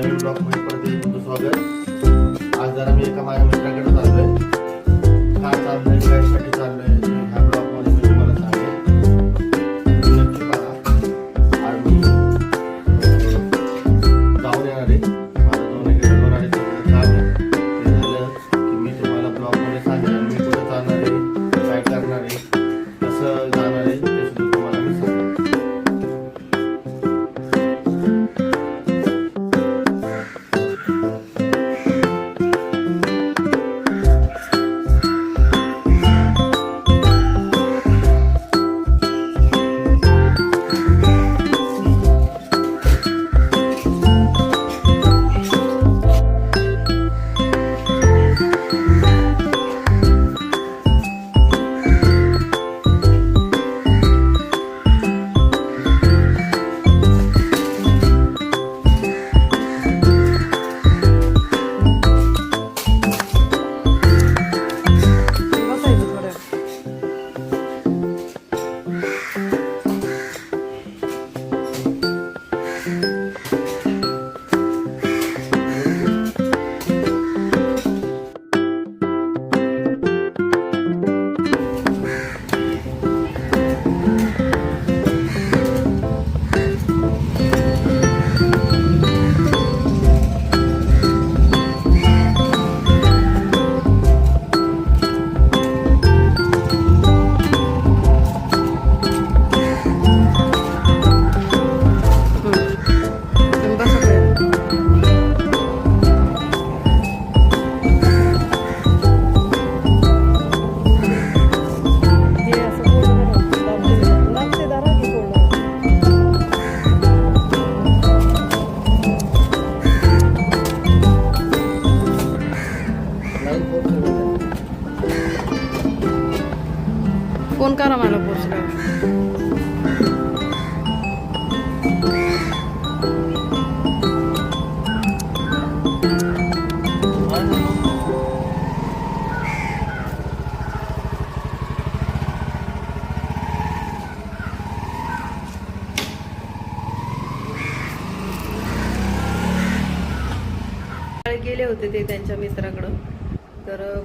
नवीन ब्लॉगमध्ये परत एकदा तुमचं स्वागत. आज जरा मी एका माझ्या मित्राकडे चाललोय. काय चाललंय? काय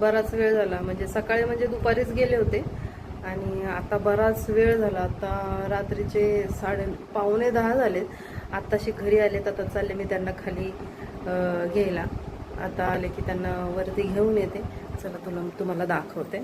बराच वेळ झाला. म्हणजे सकाळी म्हणजे दुपारीच गेले होते. आणि आता बराच वेळ झाला. आता रात्रीचे साडे पावणे दहा झालेत. आत्ताशी घरी आलेत आता चालले मी त्यांना खाली घ्यायला. आता आले की त्यांना वरती घेऊन येते. चला तुला तुम्हाला दाखवते.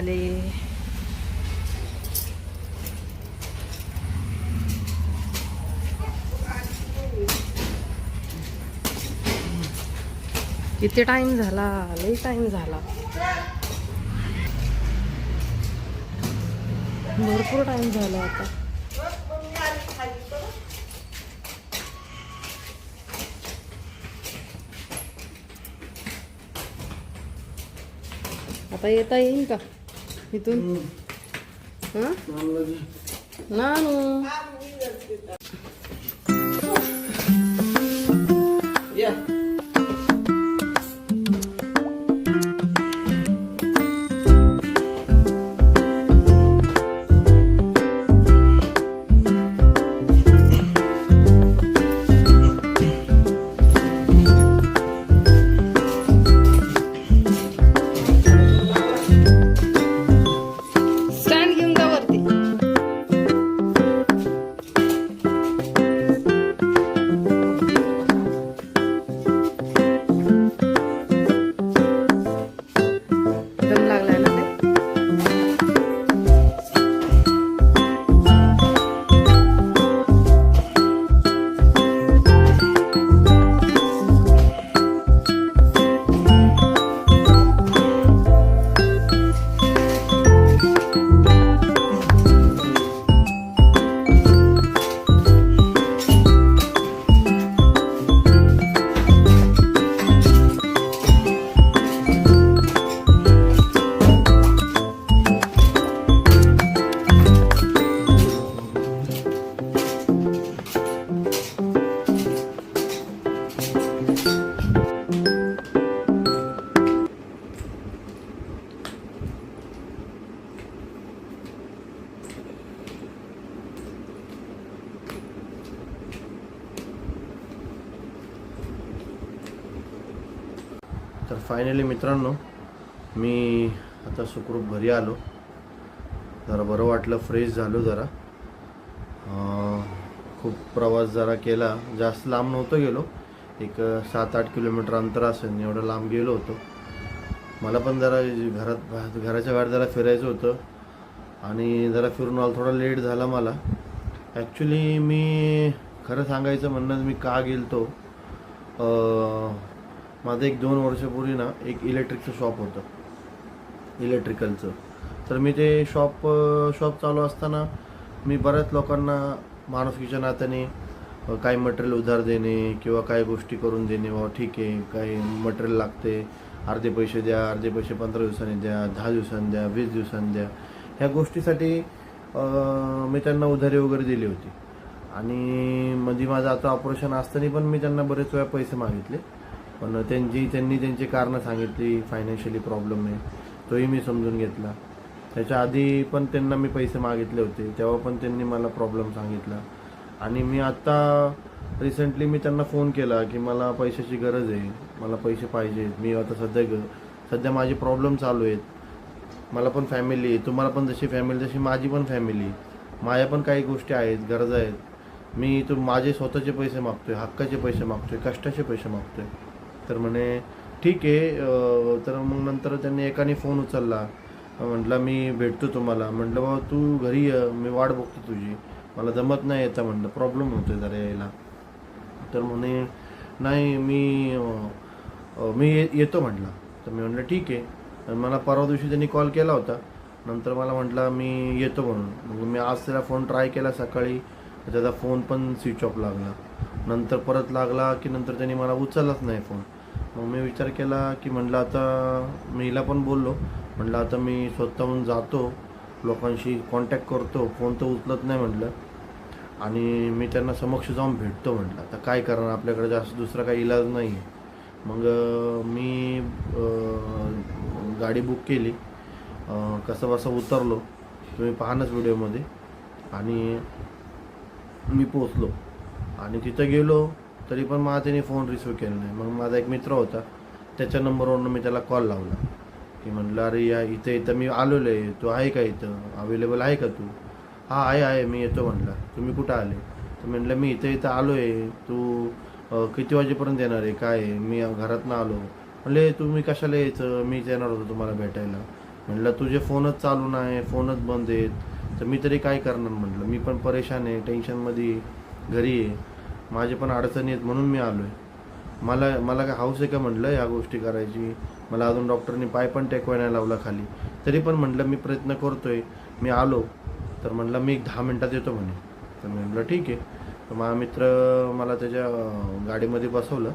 झाले. किती टाइम झाला? लई टाइम झाला. भरपूर टाइम झाला आता. आता येता येईल का? इथून? हं? नानू फायनली मित्रांनो मी आता सुखरूप घरी आलो. जरा बरं वाटलं फ्रेश झालो जरा. खूप प्रवास जरा केला. जास्त लांब नव्हतो गेलो. एक सात आठ किलोमीटर अंतर असेल एवढं लांब गेलो होतो. मला पण जरा घरात घराच्या बाहेर जरा फिरायचं होतं. आणि जरा फिरून आलो थोडा लेट झाला मला. ॲक्च्युली मी खरं सांगायचं म्हणणं मी का गेलतो? माझं एक दोन वर्षापूर्वी ना एक इलेक्ट्रिकचं शॉप होतं. इलेक्ट्रिकलचं तर मी ते शॉप शॉप चालू असताना मी बऱ्याच लोकांना माणुसकीच्या नात्याने काही मटेरियल उधार देणे किंवा काही गोष्टी करून देणे बा ठीक आहे काही मटेरियल लागते. अर्धे पैसे द्या अर्धे पैसे पंधरा दिवसांनी द्या दहा दिवसांनी द्या वीस दिवसांनी द्या. ह्या गोष्टीसाठी मी त्यांना उधारी वगैरे दिली होती. आणि म्हणजे माझं आता ऑपरेशन असताना पण मी त्यांना बरेच वेळा पैसे मागितले. पण त्यांची त्यांनी त्यांची कारणं सांगितली फायनान्शियली प्रॉब्लेम आहे. तोही मी समजून घेतला. त्याच्या आधी पण त्यांना मी पैसे मागितले होते. तेव्हा पण त्यांनी मला प्रॉब्लेम सांगितला. आणि मी आत्ता रिसेंटली मी त्यांना फोन केला की मला पैशाची गरज आहे. मला पैसे पाहिजेत मी आता सध्या ग सध्या माझे प्रॉब्लेम चालू आहेत. मला पण फॅमिली आहे. तुम्हाला पण जशी फॅमिली तशी माझी पण फॅमिली माझ्या पण काही गोष्टी आहेत गरजा आहेत. मी तू माझे स्वतःचे पैसे मागतोय हक्काचे पैसे मागतोय कष्टाचे पैसे मागतोय. तर म्हणे ठीक आहे. तर मग नंतर त्यांनी एकाने फोन उचलला. म्हटलं मी भेटतो तुम्हाला. म्हटलं बाबा तू घरी ये मी वाट बघतो तुझी. मला जमत नाही येतं. म्हटलं प्रॉब्लेम होतोय जरा यायला. तर म्हणे नाही मी मी ये- येतो. म्हटलं. तर मी म्हटलं ठीक आहे. मला परवा दिवशी त्यांनी कॉल केला होता. नंतर मला म्हटलं मी येतो म्हणून. मग मी आज त्याला फोन ट्राय केला सकाळी त्याचा फोन पण स्विच ऑफ लागला. नंतर परत लागला की नंतर त्यांनी मला उचललाच नाही फोन. मग मी विचार केला की म्हटलं आता मी हिला पण बोललो. म्हटलं आता मी स्वतःहून जातो लोकांशी कॉन्टॅक्ट करतो फोन तर उचलत नाही म्हटलं. आणि मी त्यांना समक्ष जाऊन भेटतो म्हटलं. आता काय करणार? आपल्याकडे जास्त दुसरा काही इलाज नाही आहे. मग मी गाडी बुक केली. कसं बसं उतरलो. तुम्ही पाहानच व्हिडिओमध्ये आणि मी पोचलो आणि तिथं गेलो. तरी पण मला त्याने फोन रिसिव्ह केला नाही. मग माझा एक मित्र होता त्याच्या नंबरवरून मी त्याला कॉल लावला. की म्हटलं अरे या इथं इथं मी आलेलो आहे तू आहे का इथं? अवेलेबल आहे का तू? हा आहे आहे. मी येतो म्हटलं तुम्ही कुठं आले? तर म्हटलं मी इथं इथं आलो आहे तू किती वाजेपर्यंत येणार आहे? काय आहे? मी घरातनं आलो. म्हणले तुम्ही कशाला यायचं? मीच येणार होतो तुम्हाला भेटायला. म्हटलं तुझे फोनच चालू नाही. फोनच बंद आहेत. तर मी तरी काय करणार? म्हटलं मी पण परेशान आहे. टेन्शनमध्ये घरी आहे. माझे पण अडचणी आहेत म्हणून मी आलो आहे मला मला काय हाऊस आहे का म्हटलं या गोष्टी करायची? मला अजून डॉक्टरनी पाय पण टेकवाय नाही लावला खाली. तरी पण म्हटलं मी प्रयत्न करतोय. मी आलो. तर म्हटलं मी एक दहा मिनटात येतो म्हणे. तर मी म्हटलं ठीक आहे. तर माझा मित्र मला त्याच्या गाडीमध्ये बसवलं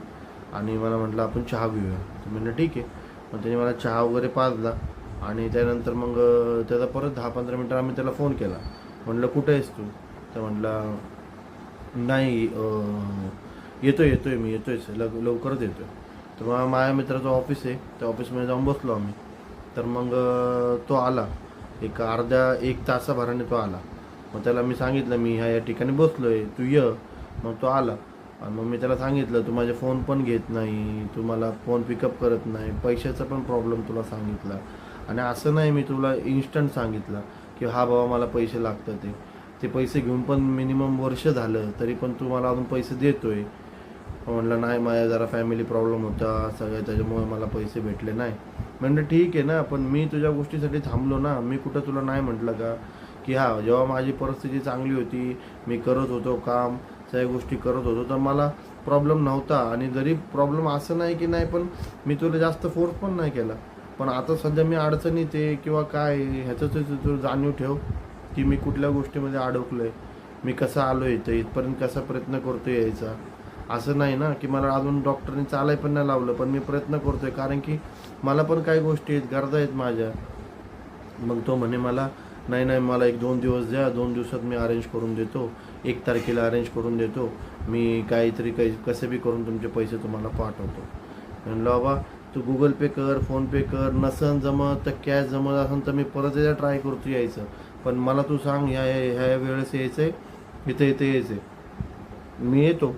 आणि मला म्हटलं आपण चहा घेऊया. तर म्हटलं ठीक आहे. मग त्याने मला चहा वगैरे पाजला आणि त्यानंतर मग त्याचा परत दहा पंधरा मिनटं आम्ही त्याला फोन केला. म्हटलं कुठं आहेस तू? तर म्हटलं नाही येतो आहे येतो आहे मी येतो आहे लव लवकरच येतो आहे तर मग माझ्या मित्राचं ऑफिस आहे त्या ऑफिसमध्ये जाऊन बसलो आम्ही. तर मग तो आला. एक अर्ध्या एक तासाभराने तो आला. मग त्याला मी सांगितलं मी ह्या या ठिकाणी बसलो आहे तू ये. मग तो आला. आणि मग मी त्याला सांगितलं तू माझे फोन पण घेत नाही तू मला फोन पिकअप करत नाही पैशाचा पण प्रॉब्लेम तुला सांगितला. आणि असं नाही मी तुला इन्स्टंट सांगितलं की हा बाबा मला पैसे लागतात ते ते पैसे घेऊन पण मिनिमम वर्ष झालं तरी पण तू मला अजून पैसे देतोय. म्हणलं नाही माझ्या जरा फॅमिली प्रॉब्लेम होता सगळ्या त्याच्यामुळे मला पैसे भेटले नाही. म्हणलं ठीक आहे ना पण मी तुझ्या गोष्टीसाठी थांबलो ना मी कुठं तुला नाही म्हटलं का? की हा जेव्हा माझी परिस्थिती चांगली होती मी करत होतो काम सगळ्या गोष्टी करत होतो तर मला प्रॉब्लेम नव्हता. आणि जरी प्रॉब्लेम असं नाही की नाही पण मी तुला जास्त फोर्स पण नाही केला. पण आता सध्या मी अडचणीत आहे किंवा काय ह्याचं तू जाणीव ठेव. की मी कुठल्या गोष्टीमध्ये अडकलोय मी कसं आलो इथं इथपर्यंत कसा प्रयत्न करतो यायचा. असं नाही ना की मला अजून डॉक्टरने चालाय पण नाही लावलं पण मी प्रयत्न करतोय कारण की मला पण काही गोष्टी आहेत गरजा आहेत माझ्या. मग तो म्हणे मला नाही नाही मला एक दोन दिवस द्या दोन दिवसात मी अरेंज करून देतो एक तारखेला अरेंज करून देतो मी काहीतरी काही कसे बी करून तुमचे पैसे तुम्हाला पाठवतो. म्हणलं बाबा तू गुगल पे कर फोनपे कर नसन जमत तर कॅश जमत असेल तर मी परत एकदा ट्राय करतो यायचं. पण मला तू सांग ह्या ह्या वेळेस यायचं आहे इथे इथे यायचं आहे मी येतो.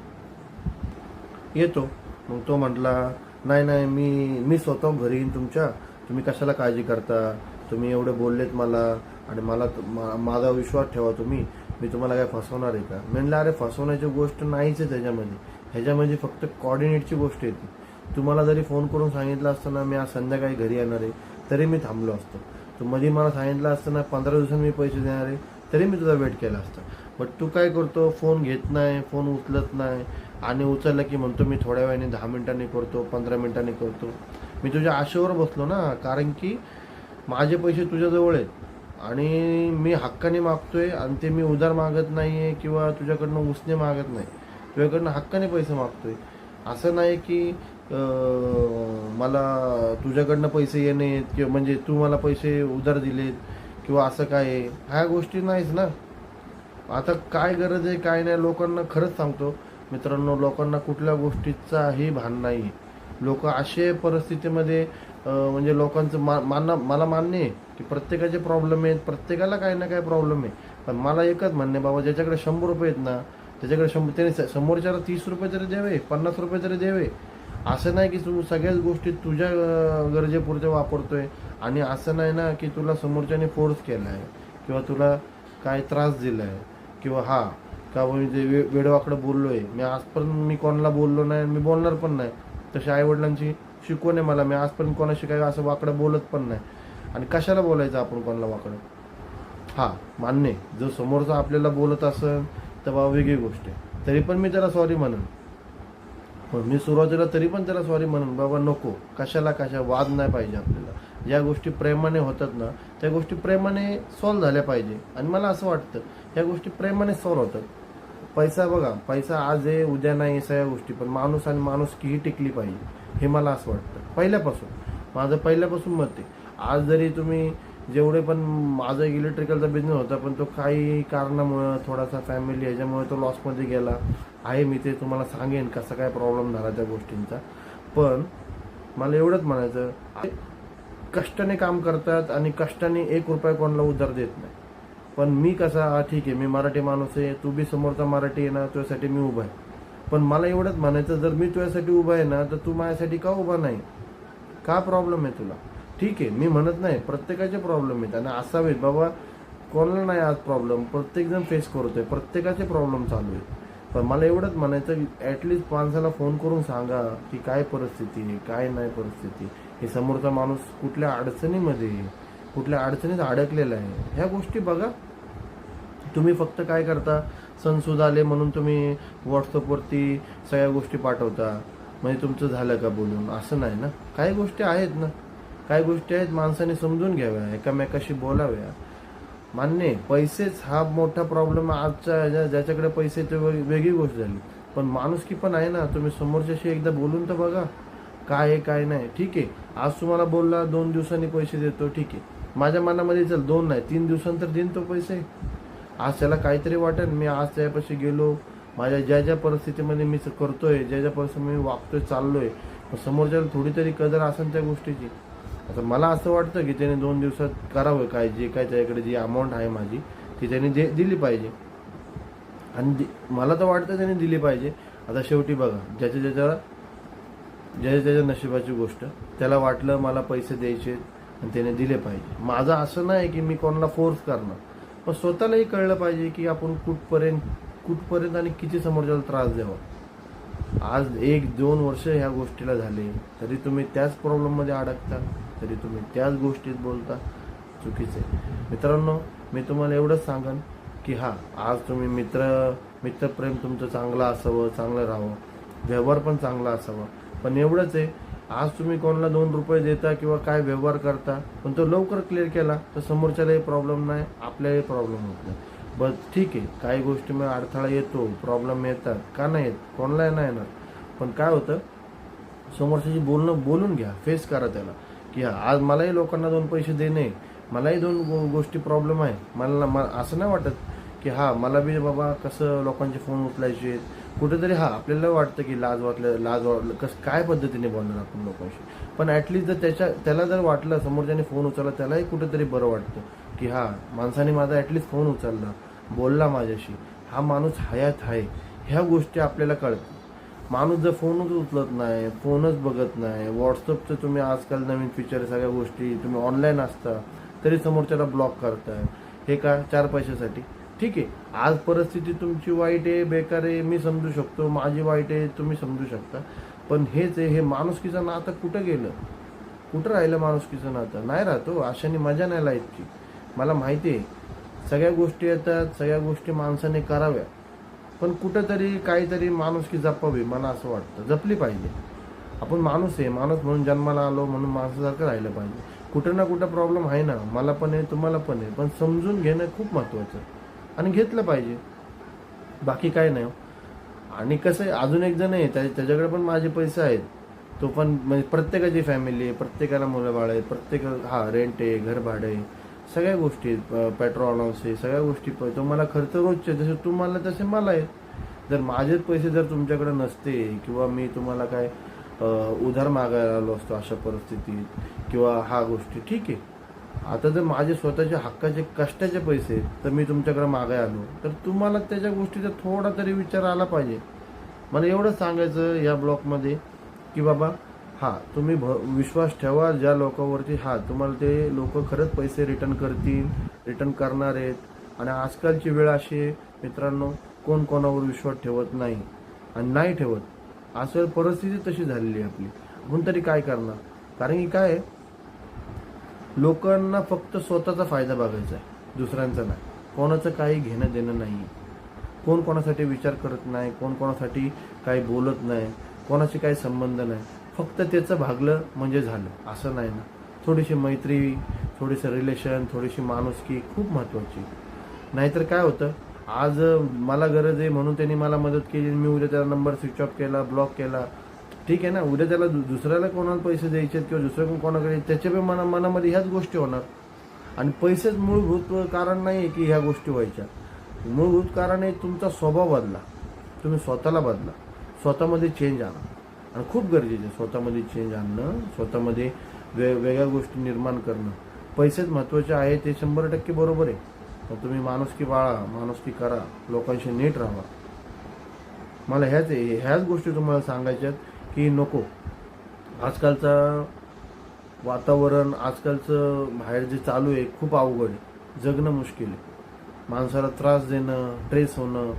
येतो. मग तो म्हटला नाही नाही मी मी स्वतः घरी येईन तुमच्या. तुम्ही कशाला काळजी करता? तुम्ही एवढे बोललेत मला आणि मला त- मा- माझा विश्वास ठेवा तुम्ही. मी तुम्हाला काय फसवणार आहे का? म्हणलं अरे फसवण्याची गोष्ट नाहीच आहे त्याच्यामध्ये. ह्याच्यामध्ये फक्त कॉर्डिनेटची गोष्ट येते. तुम्हाला जरी फोन करून सांगितलं असतं ना मी आज संध्याकाळी घरी येणार आहे तरी मी थांबलो असतो. तू मध्ये मला सांगितलं असतं ना पंधरा दिवसांनी मी पैसे देणार आहे तरी मी तुझा वेट केला असता. बट तू काय करतो फोन घेत नाही फोन उचलत नाही आणि उचललं की म्हणतो मी थोड्या वेळाने दहा मिनिटांनी करतो पंधरा मिनिटांनी करतो. मी तुझ्या आशेवर बसलो ना कारण की माझे पैसे तुझ्याजवळ आहेत आणि मी हक्काने मागतो आहे आणि ते मी उधार मागत नाही आहे किंवा तुझ्याकडनं उसने मागत नाही. तुझ्याकडनं हक्काने पैसे मागतो आहे असं नाही की मला तुझ्याकडनं पैसे येणे किंवा म्हणजे तू मला पैसे उधार दिलेत किंवा असं काय आहे ह्या गोष्टी नाहीच ना. आता काय गरज आहे काय नाही लोकांना खरंच सांगतो. मित्रांनो लोकांना कुठल्या गोष्टीचाही भान नाही. लोक असे परिस्थितीमध्ये म्हणजे लोकांचं मा मान मला मान्य आहे की प्रत्येकाचे प्रॉब्लेम आहेत प्रत्येकाला काही ना काही प्रॉब्लेम आहे. पण मला एकच म्हणणे बाबा ज्याच्याकडे शंभर रुपये आहेत ना त्याच्याकडे शंभर त्याने समोरच्याला तीस रुपये तरी द्यावे पन्नास रुपये तरी द्यावे. असं नाही की तू सगळ्याच गोष्टी तुझ्या गरजेपुरत्या वापरतोय. आणि असं नाही ना की तुला समोरच्याने फोर्स केला आहे किंवा तुला काय त्रास दिला आहे किंवा हा का मी जे वे वेडवाकडं बोललो आहे मी आजपर्यंत मी कोणाला बोललो नाही आणि मी बोलणार पण नाही. तशी आईवडिलांची शिकवण आहे मला मी आजपर्यंत कोणाशी काय असं वाकडं बोलत पण नाही. आणि कशाला बोलायचं आपण कोणाला वाकडं? हा मान्य आहे. जो समोरचा आपल्याला बोलत असेल तर बाबा वेगळी गोष्ट आहे. तरी पण मी त्याला सॉरी म्हणेन. पण मी सुरुवातीला तरी पण त्याला सॉरी म्हणून बाबा नको. कशाला कशा? वाद नाही पाहिजे आपल्याला. ज्या गोष्टी प्रेमाने होतात ना त्या गोष्टी प्रेमाने सॉल्व्ह झाल्या पाहिजे. आणि मला असं वाटतं या गोष्टी प्रेमाने सॉल्व्ह होतात. पैसा बघा पैसा आज आहे उद्या नाही सगळ्या गोष्टी. पण माणूस आणि माणूस ही टिकली पाहिजे हे मला असं वाटतं. पहिल्यापासून. माझं पहिल्यापासून मत आहे आज जरी तुम्ही जेवढे पण माझा एक इलेक्ट्रिकलचा बिझनेस होता पण तो काही कारणामुळं थोडासा फॅमिली ह्याच्यामुळे तो लॉसमध्ये गेला. आहे मी ते तुम्हाला सांगेन कसा काय प्रॉब्लेम झाला त्या गोष्टींचा. पण मला एवढंच म्हणायचं कष्टाने काम करतात आणि कष्टाने एक रुपया कोणाला उधार देत नाही. पण मी कसा ठीक आहे मी मराठी माणूस आहे तू बी समोरचा मराठी आहे ना तुझ्यासाठी मी उभा आहे. पण मला एवढंच म्हणायचं जर मी तुझ्यासाठी उभा आहे ना तर तू माझ्यासाठी का उभा नाही? का प्रॉब्लेम आहे तुला? ठीक आहे मी म्हणत नाही प्रत्येकाचे प्रॉब्लेम आहेत आणि असावेत बाबा कोणाला नाही आज प्रॉब्लेम प्रत्येकजण फेस करतोय प्रत्येकाचे प्रॉब्लेम चालू आहेत. पण मला एवढंच म्हणायचं की ॲटलिस्ट माणसाला फोन करून सांगा की काय परिस्थिती आहे काय नाही परिस्थिती हे समोरचा माणूस कुठल्या अडचणीमध्ये कुठल्या अडचणीत अडकलेला आहे ह्या गोष्टी बघा. तुम्ही फक्त काय करता? सणसूद आले म्हणून तुम्ही व्हॉट्सअपवरती सगळ्या गोष्टी पाठवता. म्हणजे तुमचं झालं का बोलून? असं नाही ना? काही गोष्टी आहेत ना? काही गोष्टी आहेत माणसाने समजून घ्याव्या एकामेकाशी बोलाव्या. मान्य आहे, पैसेच हा मोठा प्रॉब्लेम आजच्या ज्या ज्याच्याकडे पैसे ते वेग- वेगळी गोष्ट झाली. पण माणुसकी पण आहे ना तुम्ही समोरच्याशी एकदा बोलून तर बघा काय आहे काय नाही. ठीक आहे आज तुम्हाला बोलला दोन दिवसांनी पैसे देतो ठीक आहे. माझ्या मनामध्ये चल दोन नाही तीन दिवसांतर देईन तो पैसे. आज त्याला काहीतरी वाटेल मी आज त्यापाशी गेलो. माझ्या ज्या ज्या परिस्थितीमध्ये मी करतोय ज्या ज्या परिस्थितीमध्ये मी वागतोय चाललोय. मग समोरच्याला थोडी तरी कदर असेल त्या गोष्टीची. आता मला असं वाटतं की त्याने दोन दिवसात करावं काय जे काय त्याच्याकडे जी अमाऊंट आहे माझी ती त्याने दे दिली पाहिजे. आणि दि- मला तर वाटतं त्याने दिली पाहिजे. आता शेवटी बघा ज्याच्या ज्याच्या ज्याच्या त्याच्या नशिबाची गोष्ट त्याला वाटलं मला पैसे द्यायचे आणि त्याने दिले पाहिजे. माझं असं नाही की मी कोणाला फोर्स करणार. पण स्वतःलाही कळलं पाहिजे की आपण कुठपर्यंत कुठपर्यंत आणि किती समोरच्याला त्रास द्यावा. आज एक दोन वर्ष ह्या गोष्टीला झाले तरी तुम्ही त्याच प्रॉब्लेममध्ये अडकता. तरी तुम्ही त्याच गोष्टीत बोलता. चुकीचं आहे. मित्रांनो मी तुम्हाला एवढंच सांगन की हा आज तुम्ही मित्र मित्रप्रेम तुमचं चांगलं असावं चांगलं राहावं. व्यवहार पण चांगला असावा. पण एवढंच आहे आज तुम्ही कोणाला दोन रुपये देता किंवा काय व्यवहार करता पण तो लवकर क्लिअर केला तर समोरच्यालाही प्रॉब्लेम नाही आपल्यालाही प्रॉब्लेम होत नाही. बस ठीक आहे काही गोष्टीमध्ये अडथळा येतो प्रॉब्लेम येतात का नाही येत? कोणालाही नाही येणार. पण काय होतं समोरच्याशी बोलणं बोलून घ्या फेस करा त्याला. की हा आज मलाही लोकांना दोन पैसे देणे मलाही दोन गो- गोष्टी प्रॉब्लेम आहे. मला म- असं नाही वाटत की हा मला बी बाबा कसं लोकांचे फोन उचलायचे कुठेतरी हा आपल्याला वाटतं की लाज वाटलं लाज वाटलं कसं काय पद्धतीने बोलणार आपण लोकांशी? पण ॲटलिस्ट जर त्याच्या त्याला जर वाटलं समोरच्याने फोन उचलला त्यालाही कुठेतरी बरं वाटतं की हा माणसाने माझा ॲटलिस्ट फोन उचलला बोलला माझ्याशी. हा माणूस हयात आहे. ह्या गोष्टी आपल्याला कळतात. माणूस जर फोनच उचलत नाही फोनच बघत नाही व्हॉट्सअपचं तुम्ही आजकाल नवीन फीचर सगळ्या गोष्टी तुम्ही ऑनलाईन असता तरी समोरच्याला ब्लॉक करताय. हे का? चार पैशासाठी. ठीक आहे. आज परिस्थिती तुमची वाईट आहे बेकार आहे मी समजू शकतो. माझी वाईट आहे तुम्ही समजू शकता. पण हेच आहे हे माणुसकीचं नातं कुठं गेलं? कुठं राहिलं माणुसकीचं नातं? नाही राहतो हो. अशाने मजा नाही लाईफची. मला माहिती आहे. सगळ्या गोष्टी येतात सगळ्या गोष्टी माणसाने कराव्या. पण कुठंतरी काहीतरी माणूस की जपावी मला असं वाटतं. जपली पाहिजे. आपण माणूस आहे माणूस म्हणून जन्माला आलो म्हणून माणसासारखं राहिलं पाहिजे. कुठं ना कुठं प्रॉब्लेम आहे ना मला पण आहे तुम्हाला पण आहे पण समजून घेणं खूप महत्त्वाचं आणि घेतलं पाहिजे. बाकी काय नाही हो. आणि कसं आहे अजून एक जण आहे त्या- त्याच्याकडे पण माझे पैसे आहेत. तो पण म्हणजे प्रत्येकाची फॅमिली आहे प्रत्येकाला मुलं बाळ आहे प्रत्येक हा रेंट आहे घर भाडं आहे. सगळ्या गोष्टी आहेत पेट्रोल अलाउन्स आहे सगळ्या गोष्टी प- तो मला खर्च रोजचे जसे तुम्हाला तसे मला आहेत. जर माझेच पैसे जर तुमच्याकडे नसते किंवा मी तुम्हाला काय उधार मागायला आलो असतो अशा परिस्थितीत किंवा हा गोष्टी ठीक आहे. आता जर माझे स्वतःचे हक्काचे कष्टाचे पैसे तर मी तुमच्याकडे मागाय आलो तर तुम्हाला त्याच्या गोष्टीचा थोडा तरी विचार आला पाहिजे. मला एवढंच सांगायचं या ब्लॉकमध्ये की बाबा हा तुम्ही भ विश्वास ठेवा ज्या लोकांवरती हा तुम्हाला ते लोक खरंच पैसे रिटर्न करतील रिटर्न करणार आहेत. आणि आजकालची वेळ अशी आहे मित्रांनो कोण कोणावर विश्वास ठेवत नाही आणि नाही ठेवत. असं परिस्थिती तशी झालेली आहे आपली. आपण तरी काय करणार? कारण की काय लोकांना फक्त स्वतःचा फायदा बघायचा आहे. दुसऱ्यांचा नाही. कोणाचं काही घेणं देणं नाही. कोण कोणासाठी विचार करत नाही कोण कोणासाठी काही बोलत नाही कोणाशी काही संबंध नाही. फक्त त्याचं भागलं म्हणजे झालं. असं नाही ना. थोडीशी मैत्री थोडीसं रिलेशन थोडीशी माणुसकी खूप महत्त्वाची नाहीतर काय होतं? आज मला गरज आहे म्हणून त्यांनी मला मदत केली. मी उद्या त्याला नंबर स्विच ऑफ केला ब्लॉक केला. ठीक आहे ना? उद्या त्याला दु- दुसऱ्याला कोणाला पैसे द्यायचे किंवा दुसऱ्या कोणाकडे त्याच्या पण मना मनामध्ये ह्याच गोष्टी होणार. आणि पैसेच मूलभूत कारण नाही आहे की ह्या गोष्टी व्हायच्या. मूलभूत कारण आहे तुमचा स्वभाव बदला. तुम्ही स्वतःला बदला. स्वतःमध्ये चेंज आणा. आणि खूप गरजेचं आहे. स्वतःमध्ये चेंज आणणं स्वतःमध्ये वे वेगळ्या गोष्टी निर्माण करणं. पैसेच महत्त्वाचे आहे ते शंभर टक्के बरोबर आहे. पण तुम्ही माणुसकी बाळा माणुसकी करा लोकांशी नीट राहा. मला ह्याच ह्याच गोष्टी तुम्हाला सांगायच्यात की नको. आजकालचा वातावरण आजकालचं बाहेर जे चालू आहे खूप अवघड आहे. जगणं मुश्किल आहे. माणसाला त्रास देणं ट्रेस होणं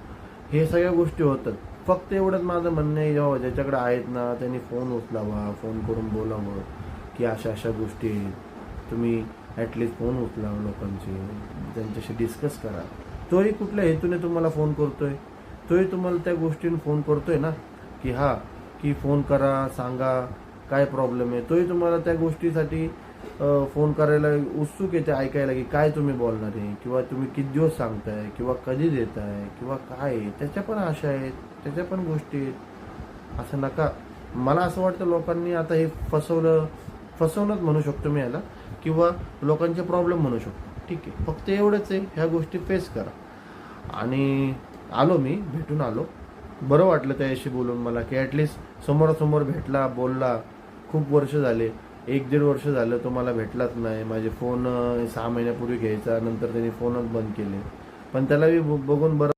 हे सगळ्या गोष्टी होतात. फक्त एवढंच माझं म्हणणं आहे जेव्हा ज्याच्याकडे आहेत ना त्यांनी फोन उचलावा फोन करून बोलावं की अशा अशा गोष्टी आहेत. तुम्ही ॲटलिस्ट फोन उचलावा लोकांचे त्यांच्याशी डिस्कस करा. तोही कुठल्या हेतूने तुम्हाला फोन करतोय? तोही तुम्हाला त्या गोष्टीने फोन करतोय ना? की हा की फोन करा सांगा काय प्रॉब्लेम आहे? तोही तुम्हाला त्या गोष्टीसाठी फोन करायला उत्सुक येते ऐकायला की काय तुम्ही बोलणार आहे? किंवा तुम्ही किती दिवस सांगताय? किंवा कधी देताय? किंवा काय आहे. त्याच्या पण आशा आहेत. त्याच्या पण गोष्टी आहेत. असं नका. मला असं वाटतं लोकांनी आता हे फसवलं फसवणंच म्हणू शकतो मी याला. किंवा लोकांचे प्रॉब्लेम म्हणू शकतो. ठीक आहे. फक्त एवढंच आहे. ह्या गोष्टी फेस करा. आणि आलो मी. भेटून आलो. बरं वाटलं त्याच्याशी बोलून मला की ॲटलिस्ट समोरासमोर भेटला बोलला. खूप वर्ष झाले. एक दीड वर्ष झालं तो मला भेटलाच नाही. माझे फोन सहा महिन्यापूर्वी घ्यायचा नंतर त्यांनी फोनच बंद केले. पण त्याला बी बघून बरं